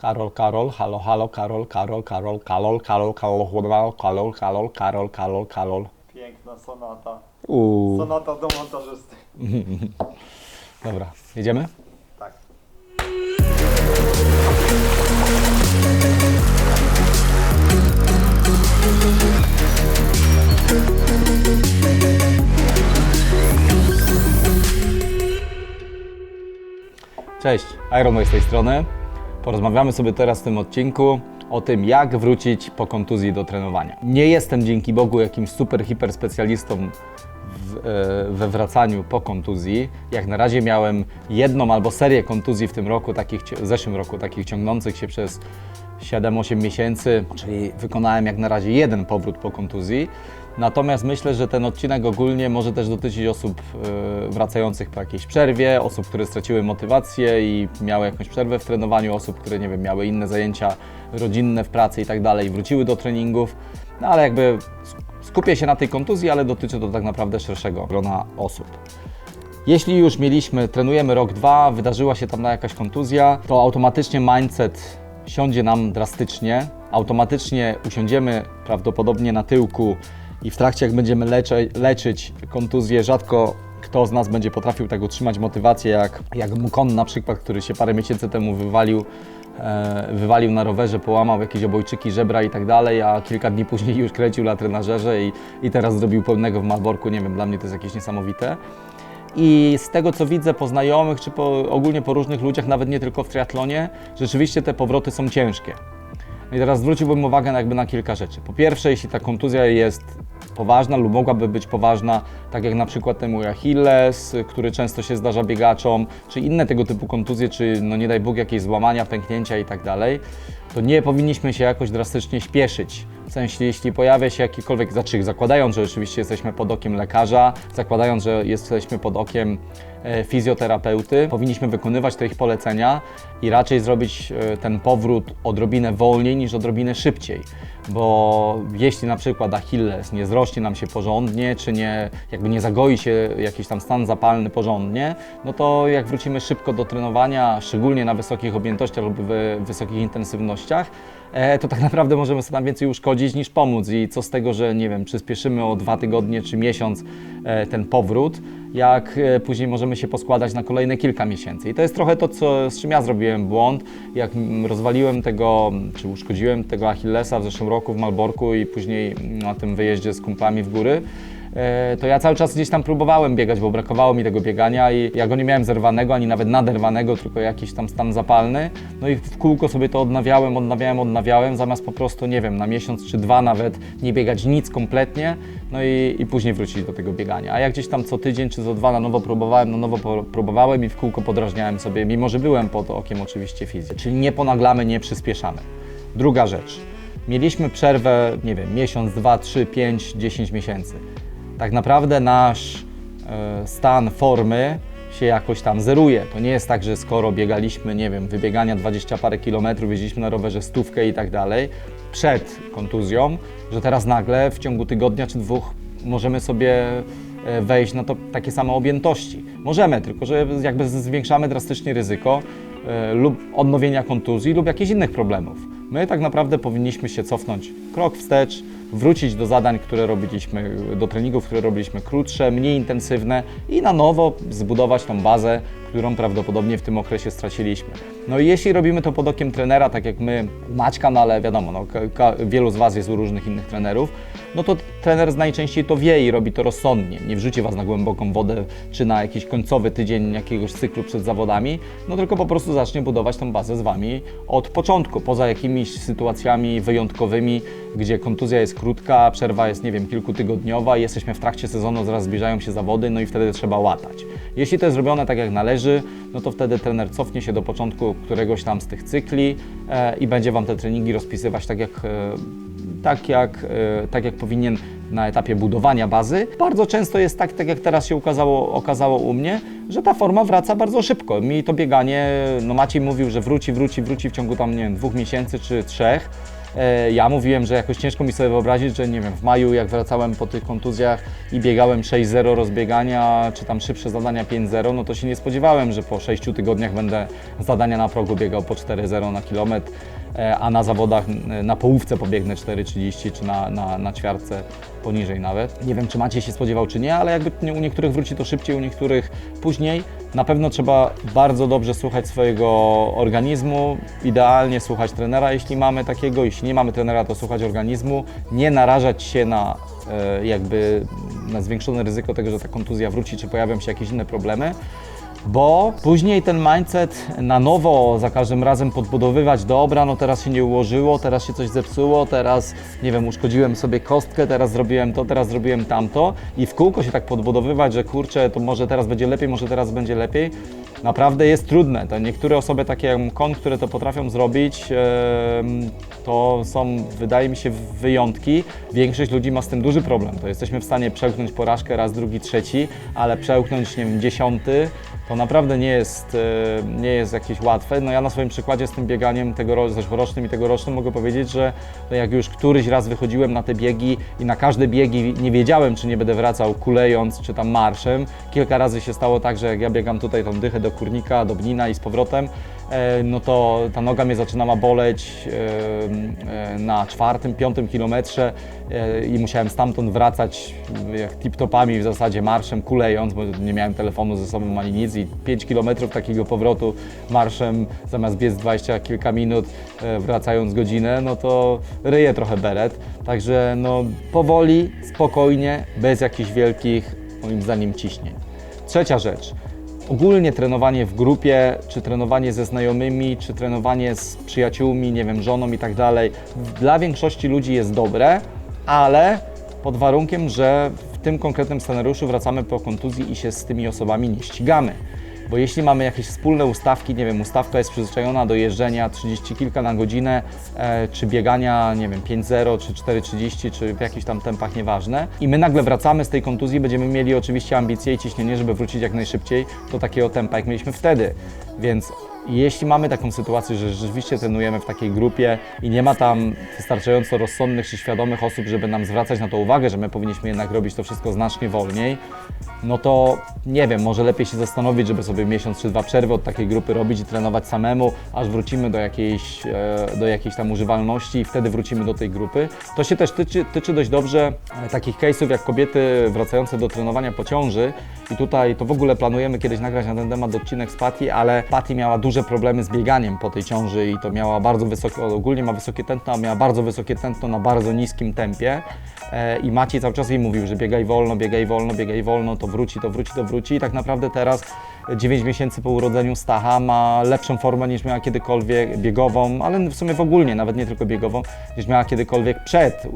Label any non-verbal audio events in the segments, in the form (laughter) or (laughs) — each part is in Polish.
Karol, Karol, halo, halo, Karol, Karol, Karol, Karol, Karol, Karol, Karol, Karol, Karol, Karol, Karol, Karol. Piękna sonata. Uuu, Sonata do montażysty. (laughs) dobra, jedziemy? Tak. Cześć, Iron z tej strony. Porozmawiamy sobie teraz w tym odcinku o tym, jak wrócić po kontuzji do trenowania. Nie jestem dzięki Bogu jakimś super, hiper specjalistą w, e, we wracaniu po kontuzji. Jak na razie miałem jedną albo serię kontuzji w tym roku, takich, w zeszłym roku, takich ciągnących się przez 7-8 miesięcy, czyli wykonałem jak na razie jeden powrót po kontuzji. Natomiast myślę, że ten odcinek ogólnie może też dotyczyć osób e, wracających po jakiejś przerwie, osób, które straciły motywację i miały jakąś przerwę w trenowaniu, osób, które nie wiem, miały inne zajęcia rodzinne w pracy i tak dalej, wróciły do treningów. No ale jakby skupię się na tej kontuzji, ale dotyczy to tak naprawdę szerszego grona osób. Jeśli już mieliśmy, trenujemy rok, dwa, wydarzyła się tam jakaś kontuzja, to automatycznie mindset siądzie nam drastycznie. Automatycznie usiądziemy prawdopodobnie na tyłku i w trakcie jak będziemy lecze, leczyć kontuzję, rzadko kto z nas będzie potrafił tak utrzymać motywację jak, jak Mukon na przykład, który się parę miesięcy temu wywalił e, wywalił na rowerze, połamał jakieś obojczyki, żebra i tak dalej, a kilka dni później już kręcił na trenażerze i, i teraz zrobił pełnego w Malborku. Nie wiem, dla mnie to jest jakieś niesamowite. I z tego co widzę po znajomych, czy po, ogólnie po różnych ludziach, nawet nie tylko w triatlonie, rzeczywiście te powroty są ciężkie. I teraz zwróciłbym uwagę na jakby na kilka rzeczy. Po pierwsze, jeśli ta kontuzja jest poważna lub mogłaby być poważna, tak jak na przykład ten mój Achilles, który często się zdarza biegaczom, czy inne tego typu kontuzje, czy no nie daj Bóg jakieś złamania, pęknięcia i tak to nie powinniśmy się jakoś drastycznie śpieszyć. W sensie, jeśli pojawia się jakikolwiek zaczyk, zakładając, że oczywiście jesteśmy pod okiem lekarza, zakładając, że jesteśmy pod okiem e, fizjoterapeuty, powinniśmy wykonywać te ich polecenia i raczej zrobić e, ten powrót odrobinę wolniej niż odrobinę szybciej. Bo jeśli na przykład Achilles nie zrośnie nam się porządnie, czy nie, jakby nie zagoi się jakiś tam stan zapalny porządnie, no to jak wrócimy szybko do trenowania, szczególnie na wysokich objętościach lub wysokich intensywnościach, e, to tak naprawdę możemy sobie tam więcej uszkodzić niż pomóc. I co z tego, że nie wiem, przyspieszymy o dwa tygodnie czy miesiąc e, ten powrót, jak e, później możemy się poskładać na kolejne kilka miesięcy. I to jest trochę to, co, z czym ja zrobiłem błąd, jak rozwaliłem tego, czy uszkodziłem tego Achillesa w zeszłym roku w Malborku i później na tym wyjeździe z kumplami w góry. E, to ja cały czas gdzieś tam próbowałem biegać, bo brakowało mi tego biegania i ja go nie miałem zerwanego, ani nawet naderwanego, tylko jakiś tam stan zapalny. No i w kółko sobie to odnawiałem, odnawiałem, odnawiałem, zamiast po prostu, nie wiem, na miesiąc czy dwa nawet nie biegać nic kompletnie, no i, i później wrócić do tego biegania. A ja gdzieś tam co tydzień czy co dwa na nowo próbowałem, na nowo próbowałem i w kółko podrażniałem sobie, mimo że byłem pod okiem oczywiście fizy. Czyli nie ponaglamy, nie przyspieszamy. Druga rzecz. Mieliśmy przerwę, nie wiem, miesiąc, dwa, trzy, pięć, dziesięć miesięcy tak naprawdę nasz e, stan formy się jakoś tam zeruje. To nie jest tak, że skoro biegaliśmy, nie wiem, wybiegania 20 parę kilometrów, jeździliśmy na rowerze stówkę i tak dalej, przed kontuzją, że teraz nagle w ciągu tygodnia czy dwóch możemy sobie e, wejść na to takie same objętości. Możemy, tylko że jakby zwiększamy drastycznie ryzyko e, lub odnowienia kontuzji lub jakichś innych problemów. My tak naprawdę powinniśmy się cofnąć krok wstecz, wrócić do zadań, które robiliśmy, do treningów, które robiliśmy krótsze, mniej intensywne i na nowo zbudować tą bazę, którą prawdopodobnie w tym okresie straciliśmy. No i jeśli robimy to pod okiem trenera, tak jak my, Maćka, no ale wiadomo, no, wielu z Was jest u różnych innych trenerów, no to trener najczęściej to wie i robi to rozsądnie. Nie wrzuci Was na głęboką wodę, czy na jakiś końcowy tydzień jakiegoś cyklu przed zawodami, no tylko po prostu zacznie budować tą bazę z Wami od początku, poza jakimiś sytuacjami wyjątkowymi, gdzie kontuzja jest krótka, przerwa jest, nie wiem, kilkutygodniowa jesteśmy w trakcie sezonu, zaraz zbliżają się zawody, no i wtedy trzeba łatać. Jeśli to jest zrobione tak jak należy, no to wtedy trener cofnie się do początku któregoś tam z tych cykli e, i będzie Wam te treningi rozpisywać tak jak, e, tak, jak, e, tak jak powinien na etapie budowania bazy. Bardzo często jest tak, tak jak teraz się okazało, okazało u mnie, że ta forma wraca bardzo szybko. Mi to bieganie, no Maciej mówił, że wróci, wróci, wróci w ciągu tam, nie wiem, dwóch miesięcy czy trzech. E, Ja mówiłem, że jakoś ciężko mi sobie wyobrazić, że nie wiem, w maju jak wracałem po tych kontuzjach i biegałem 6-0 rozbiegania, czy tam szybsze zadania 5-0, no to się nie spodziewałem, że po 6 tygodniach będę zadania na progu biegał po 4-0 na kilometr, e, a na zawodach e, na połówce pobiegnę 4,30 czy na, na, na ćwiartce poniżej nawet. Nie wiem, czy Maciej się spodziewał, czy nie, ale jakby u niektórych wróci to szybciej, u niektórych później. Na pewno trzeba bardzo dobrze słuchać swojego organizmu, idealnie słuchać trenera, jeśli mamy takiego, jeśli nie mamy trenera, to słuchać organizmu, nie narażać się na e, jakby na zwiększone ryzyko tego, że ta kontuzja wróci, czy pojawią się jakieś inne problemy bo później ten mindset na nowo za każdym razem podbudowywać, dobra, no teraz się nie ułożyło, teraz się coś zepsuło, teraz, nie wiem, uszkodziłem sobie kostkę, teraz zrobiłem to, teraz zrobiłem tamto i w kółko się tak podbudowywać, że kurczę, to może teraz będzie lepiej, może teraz będzie lepiej, naprawdę jest trudne. To niektóre osoby takie jak Kon, które to potrafią zrobić, to są, wydaje mi się, wyjątki. Większość ludzi ma z tym duży problem. To jesteśmy w stanie przełknąć porażkę raz, drugi, trzeci, ale przełknąć, nie wiem, dziesiąty, to naprawdę nie jest, e, nie jest jakieś łatwe. No ja na swoim przykładzie z tym bieganiem tego zeszłorocznym i tegorocznym mogę powiedzieć, że jak już któryś raz wychodziłem na te biegi i na każde biegi nie wiedziałem, czy nie będę wracał kulejąc, czy tam marszem. Kilka razy się stało tak, że jak ja biegam tutaj tą dychę do Kurnika, do Bnina i z powrotem, no to ta noga mnie zaczynała boleć e, e, na czwartym, piątym kilometrze e, i musiałem stamtąd wracać jak tip-topami w zasadzie marszem, kulejąc, bo nie miałem telefonu ze sobą ani nic i 5 kilometrów takiego powrotu marszem zamiast biec 20 kilka minut, e, wracając godzinę, no to ryje trochę beret. Także no powoli, spokojnie, bez jakichś wielkich, moim zdaniem, ciśnień. Trzecia rzecz. Ogólnie trenowanie w grupie, czy trenowanie ze znajomymi, czy trenowanie z przyjaciółmi, nie wiem, żoną i tak dalej, dla większości ludzi jest dobre, ale pod warunkiem, że w tym konkretnym scenariuszu wracamy po kontuzji i się z tymi osobami nie ścigamy. Bo jeśli mamy jakieś wspólne ustawki, nie wiem, ustawka jest przyzwyczajona do jeżdżenia 30 kilka na godzinę, e, czy biegania, nie wiem, 5-0, czy 4,30, czy w jakichś tam tempach, nieważne, i my nagle wracamy z tej kontuzji, będziemy mieli oczywiście ambicje i ciśnienie, żeby wrócić jak najszybciej do takiego tempa, jak mieliśmy wtedy. Więc jeśli mamy taką sytuację, że rzeczywiście trenujemy w takiej grupie i nie ma tam wystarczająco rozsądnych czy świadomych osób, żeby nam zwracać na to uwagę, że my powinniśmy jednak robić to wszystko znacznie wolniej, no to nie wiem, może lepiej się zastanowić, żeby sobie miesiąc czy dwa przerwy od takiej grupy robić i trenować samemu, aż wrócimy do jakiejś, e, do jakiejś tam używalności i wtedy wrócimy do tej grupy. To się też tyczy, tyczy dość dobrze e, takich case'ów jak kobiety wracające do trenowania po ciąży i tutaj to w ogóle planujemy kiedyś nagrać na ten temat odcinek z Patty, ale Patty miała duże problemy z bieganiem po tej ciąży i to miała bardzo wysokie, ogólnie ma wysokie tętno, a miała bardzo wysokie tętno na bardzo niskim tempie. E, I Maciej cały czas jej mówił, że biegaj wolno, biegaj wolno, biegaj wolno, to wróci, to wróci, to wróci. I tak naprawdę teraz, 9 miesięcy po urodzeniu Stacha, ma lepszą formę niż miała kiedykolwiek biegową, ale w sumie w ogóle, nawet nie tylko biegową, niż miała kiedykolwiek przed, y,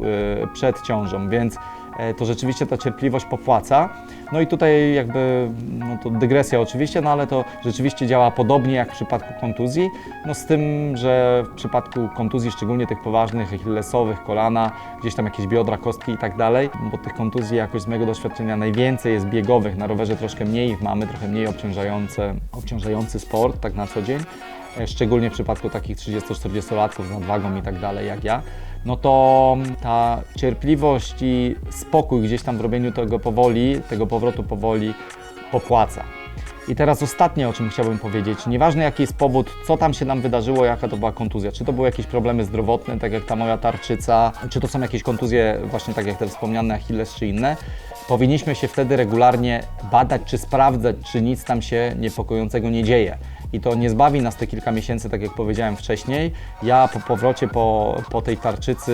przed ciążą, więc e, to rzeczywiście ta cierpliwość popłaca. No i tutaj jakby, no to dygresja oczywiście, no ale to rzeczywiście działa podobnie jak w przypadku kontuzji, no z tym, że w przypadku kontuzji, szczególnie tych poważnych, achillesowych, kolana, gdzieś tam jakieś biodra, kostki i tak dalej, bo tych kontuzji jakoś z mojego doświadczenia najwięcej jest biegowych, na rowerze troszkę mniej ich mamy, trochę mniej obciążające, obciążający sport tak na co dzień, e, szczególnie w przypadku takich 30-40-latków z nadwagą i tak dalej jak ja, no to ta cierpliwość i spokój gdzieś tam w robieniu tego powoli, tego powrotu powoli popłaca. I teraz ostatnie, o czym chciałbym powiedzieć. Nieważne jaki jest powód, co tam się nam wydarzyło, jaka to była kontuzja. Czy to były jakieś problemy zdrowotne, tak jak ta moja tarczyca, czy to są jakieś kontuzje, właśnie tak jak te wspomniane Achilles czy inne. Powinniśmy się wtedy regularnie badać, czy sprawdzać, czy nic tam się niepokojącego nie dzieje. I to nie zbawi nas te kilka miesięcy, tak jak powiedziałem wcześniej. Ja po powrocie po, po tej tarczycy,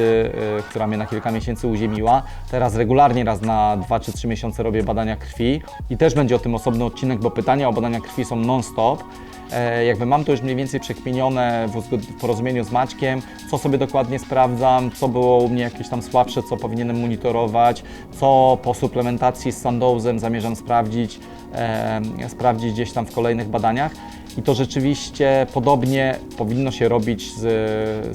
y, która mnie na kilka miesięcy uziemiła, teraz regularnie raz na 2 czy 3 miesiące robię badania krwi i też będzie o tym osobny odcinek, bo pytania o badania krwi są non-stop. E, jakby mam to już mniej więcej przekminione w, porozumieniu z Maćkiem, co sobie dokładnie sprawdzam, co było u mnie jakieś tam słabsze, co powinienem monitorować, co po suplementacji z Sandozem zamierzam sprawdzić, e, sprawdzić gdzieś tam w kolejnych badaniach. I to rzeczywiście podobnie powinno się robić z,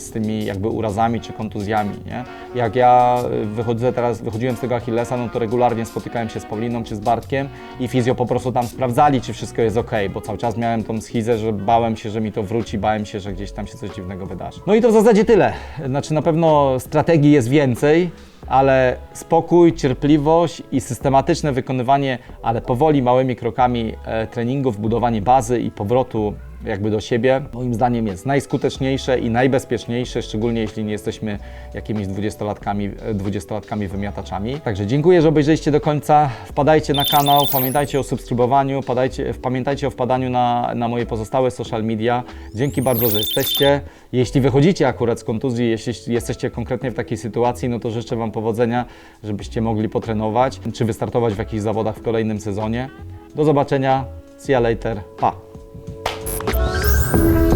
z tymi jakby urazami czy kontuzjami. Nie? Jak ja wychodzę teraz, wychodziłem z tego Achillesa, no to regularnie spotykałem się z Pauliną czy z Bartkiem i fizjo po prostu tam sprawdzali, czy wszystko jest ok, bo cały czas miałem tą schizę, że bałem się, że mi to wróci, bałem się, że gdzieś tam się coś dziwnego wydarzy. No i to w zasadzie tyle. Znaczy na pewno strategii jest więcej, ale spokój, cierpliwość i systematyczne wykonywanie, ale powoli, małymi krokami e, treningów, budowanie bazy i powrotu jakby do siebie, moim zdaniem jest najskuteczniejsze i najbezpieczniejsze, szczególnie jeśli nie jesteśmy jakimiś dwudziestolatkami, e, dwudziestolatkami wymiataczami. Także dziękuję, że obejrzeliście do końca. Wpadajcie na kanał, pamiętajcie o subskrybowaniu, pamiętajcie o wpadaniu na, na moje pozostałe social media. Dzięki bardzo, że jesteście. Jeśli wychodzicie akurat z kontuzji, jeśli jesteście konkretnie w takiej sytuacji, no to życzę Wam powodzenia, żebyście mogli potrenować czy wystartować w jakichś zawodach w kolejnym sezonie. Do zobaczenia. See you later. Pa. Thank you.